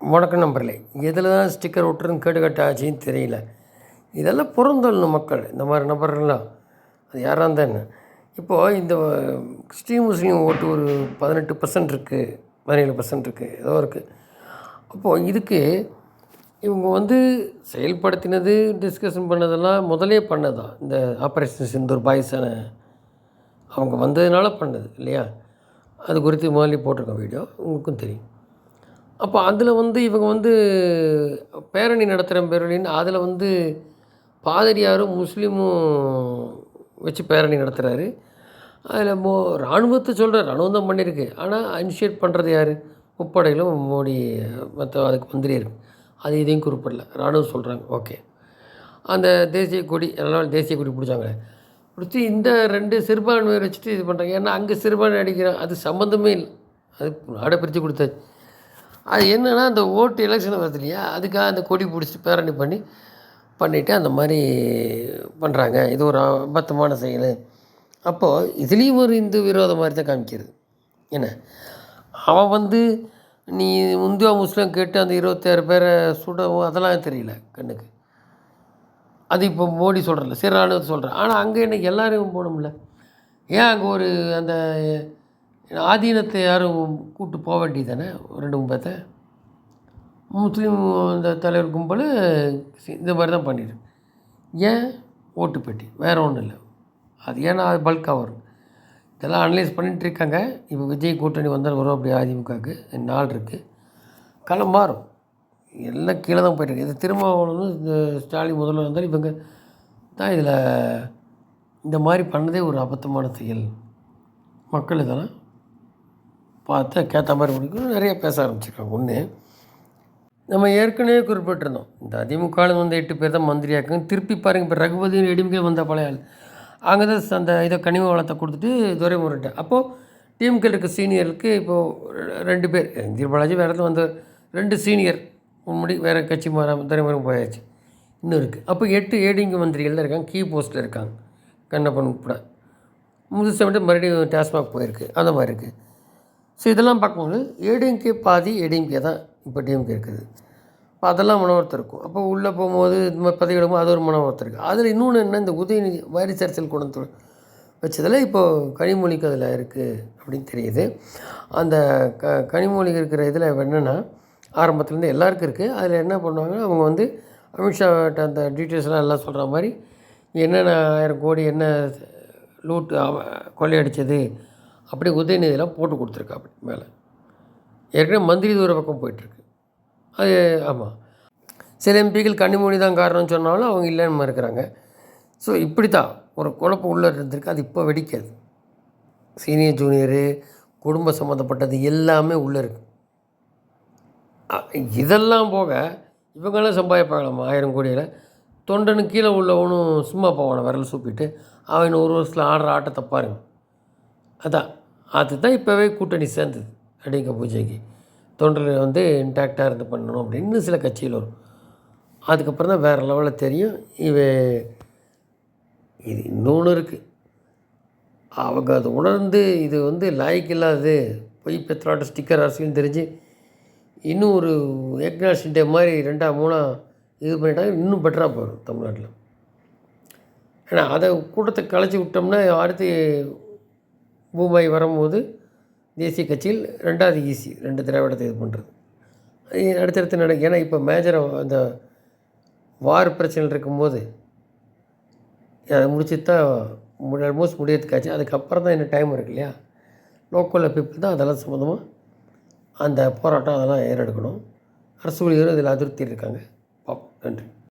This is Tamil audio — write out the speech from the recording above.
வணக்கம் நம்பர்களே எதில் தான் ஸ்டிக்கர் ஒட்டுறதுன்னு கேட்டு ஆச்சுன்னு தெரியல. இதெல்லாம் புறந்தள்ளணும் மக்கள் இந்த மாதிரி நபர்கள்லாம். அது யாராக இருந்தால் என்ன? இப்போது இந்த கிறிஸ்டின் முஸ்லீம் ஓட்டு ஒரு பதினெட்டு பர்சன்ட் இருக்குது பதினேழு பர்சன்ட் இருக்குது ஏதோ இருக்குது அப்போது இதுக்கு இவங்க வந்து செயல்படுத்தினது டிஸ்கஷன் பண்ணதெல்லாம் முதலே பண்ணதான் இந்த ஆப்ரேஷன் சிந்தூர் பாய்ஸான அவங்க வந்ததுனால பண்ணது இல்லையா? அது குறித்து முதல்ல போட்டிருக்கோம் வீடியோ உங்களுக்கும் தெரியும். அப்போ அதில் வந்து இவங்க வந்து பேரணி நடத்துகிற பேரணின்னு அதில் வந்து பாதிரியாரும் முஸ்லீமும் வச்சு பேரணி நடத்துகிறாரு அதில் மோ இராணுவத்தை சொல்கிற இராணுவம் தான் பண்ணியிருக்கு ஆனால் இனிஷியேட் பண்ணுறது யார்? முப்படைகளும் மோடி மற்ற அதுக்கு மந்திரி அது இதையும் குறிப்பிடல. இராணுவம் சொல்கிறாங்க ஓகே. அந்த தேசிய கொடி அதனால் தேசிய கொடி பிடிச்சாங்க பிடிச்சி இந்த ரெண்டு சிறுபான்மையை வச்சுட்டு இது பண்ணுறாங்க ஏன்னா அங்கே சிறுபான்மை அடிக்கிறோம் அது சம்மந்தமே இல்லை. அது நாடை பிரித்து கொடுத்தாச்சு. அது என்னென்னா அந்த ஓட்டு எலெக்ஷன் வருது இல்லையா? அதுக்காக அந்த கொடி பிடிச்சிட்டு பேரணி பண்ணி பண்ணிவிட்டு அந்த மாதிரி பண்ணுறாங்க இது ஒரு அபத்தமான செயல். அப்போது இதுலேயும் ஒரு இந்து விரோதம் மாதிரி தான் காமிக்கிறது. என்ன? அவன் வந்து நீ இந்தியா முஸ்லீம் கேட்டு அந்த இருபத்தாறு பேரை சுடவும் அதெல்லாம் தெரியல கண்ணுக்கு. அது இப்போ மோடி சொல்கிறல சரி ராணுவத்தை சொல்கிறேன் ஆனால் அங்கே என்ன எல்லோரும் போகணும்ல ஏன் அங்கே ஒரு அந்த ஆதீனத்தை யாரும் கூப்பிட்டு போக வேண்டியது தானே ரெண்டு மூணு பேர்த்த முஸ்லீம் இந்த தலைவர் கும்பல் இந்த மாதிரி தான் பண்ணிடு ஏன்? ஓட்டு பெட்டி. வேறு ஒன்றும் இல்லை. அது ஏன்னா அது பல்காக வரும். இதெல்லாம் அனலைஸ் பண்ணிகிட்டு இருக்காங்க. இப்போ விஜய் கூட்டணி வந்தால் வரும் அப்படி அதிமுகவுக்கு. நாள் இருக்குது களம் மாறும். எல்லாம் கீழே தான் போயிட்டுருக்கு இது திருமாவளவன் இந்த ஸ்டாலின் முதல்வர் வந்தால் இவங்க தான் இதில் இந்த மாதிரி பண்ணதே ஒரு அபத்தமான செயல். மக்கள் இதெல்லாம் பார்த்து கேட்ட மாதிரி பிடிக்கும் நிறைய பேச ஆரம்பிச்சிருக்காங்க ஒன்று நம்ம ஏற்கனவே குறிப்பிட்டிருந்தோம் இந்த அதிமுகவில் வந்து எட்டு பேர் தான் மந்திரியாக்குங்க. திருப்பி பாருங்கள் இப்போ ரகுபதி எடிமிக்கே வந்த பழைய ஆள். அங்கே தான் அந்த இதை கனிம வளத்தை கொடுத்துட்டு துரைமுருகிட்ட அப்போது டிஎம்கே இருக்க சீனியருக்கு இப்போது ரெண்டு பேர் இந்திர பாலாஜி வேறு இடத்துல வந்த ரெண்டு சீனியர் முன்னாடி வேறு கட்சி மாறாமல் துறைமுறை போயாச்சு. இன்னும் இருக்குது அப்போ எட்டு ஏடிங்க மந்திரிகள் இருக்காங்க. கீ போஸ்ட்டில் இருக்காங்க. கண்ணப்பன் உட்பட. முதுசை மட்டும் மறுபடியும் டாஸ்மாக் போயிருக்கு. அந்த மாதிரி இருக்குது ஸோ இதெல்லாம் பார்க்கும்போது ஏடிஎம்கே பாதி ஏடிஎம்கே தான் இப்போ டிஎம்கே இருக்குது. இப்போ அதெல்லாம் மனோர்த்தம் இருக்கும். அப்போ உள்ளே போகும்போது இந்த மாதிரி பதவிடும் அது ஒரு மனோர்த்தம் இருக்குது அதில் இன்னொன்று என்ன இந்த உதயநிதி வாரிசு அரசியல் கொண்டு வச்சதில் இப்போது கனிமொழிக்கு அதில் இருக்குது அப்படின்னு தெரியுது. அந்த க கனிமொழிக்கு இருக்கிற இதில் என்னென்னா ஆரம்பத்துலேருந்து எல்லாருக்கும் இருக்குது அதில் என்ன பண்ணுவாங்க அவங்க வந்து அமித்ஷாட்ட அந்த டீட்டெயில்ஸ்லாம் எல்லாம் சொல்கிற மாதிரி என்னென்ன ஆயிரம் கோடி என்ன லூட்டு கொள்ளையடிச்சது அப்படி உதயநிதியெல்லாம் போட்டு கொடுத்துருக்கா அப்படி மேலே. ஏற்கனவே மந்திரி தூர பக்கம் போயிட்டுருக்கு. அது ஆமாம் சில எம்பிக்கள் கன்னிமொழி தான் காரணம்னு சொன்னாலும் அவங்க இல்லைன்னு இருக்கிறாங்க. ஸோ இப்படி தான் ஒரு குழப்பம் உள்ளே இருந்திருக்கு. அது இப்போ வெடிக்காது. சீனியர் ஜூனியரு குடும்ப சம்மந்தப்பட்டது எல்லாமே உள்ளே இருக்குது இதெல்லாம் போக இவங்கெல்லாம் சம்பாதிப்பாங்களாம் ஆயிரம் கோடியில். தொண்டனு கீழே உள்ளவனும் சும்மா போவான விரல் சூப்பிட்டு அவன் ஒரு வருஷத்தில் ஆடுற ஆட்டத்தை பாருங்க. அதான். அதுதான் இப்போவே கூட்டணி சேர்ந்தது அடிங்க பூஜைக்கு. தொண்டர்கள் வந்து இன்டாக்டாக இருந்து பண்ணணும் அப்படின்னு சில கட்சிகள் வரும். அதுக்கப்புறம் தான் வேறு லெவலில் தெரியும். இவ இது இன்னொன்று இருக்குது அவங்க அதை உணர்ந்து இது வந்து லாய்க்கு இல்லாதது. பொய் பெத்ராட்ட ஸ்டிக்கர் அரசியல்னு தெரிஞ்சு இன்னும் ஒரு எக்னாஷன் டே மாதிரி ரெண்டா மூணாக இது பண்ணிட்டாங்க இன்னும் பெட்டராக போயிடும் தமிழ்நாட்டில். ஏன்னா அதை கூட்டத்தை கலைச்சி விட்டோம்னா அடுத்து பூபாய் வரும்போது தேசிய கட்சியில் ரெண்டாவது ஈஸி ரெண்டு திராவிடத்தை இது பண்ணுறது அடுத்தடுத்து நடக்கும் ஏன்னா இப்போ மேஜராக அந்த வார் பிரச்சனை இருக்கும்போது அதை முடிச்சு தான் ஆல்மோஸ்ட் முடியறதுக்காச்சு. அதுக்கப்புறம் தான் இன்னும் டைம் இருக்கு இல்லையா? லோக்கலில் பீப்புள் தான் அதெல்லாம் சம்மந்தமாக அந்த போராட்டம் அதெல்லாம் ஏறெடுக்கணும். அரசு ஊழியரும் இதில் அதிருப்தி இருக்காங்க. பாப் நன்றி.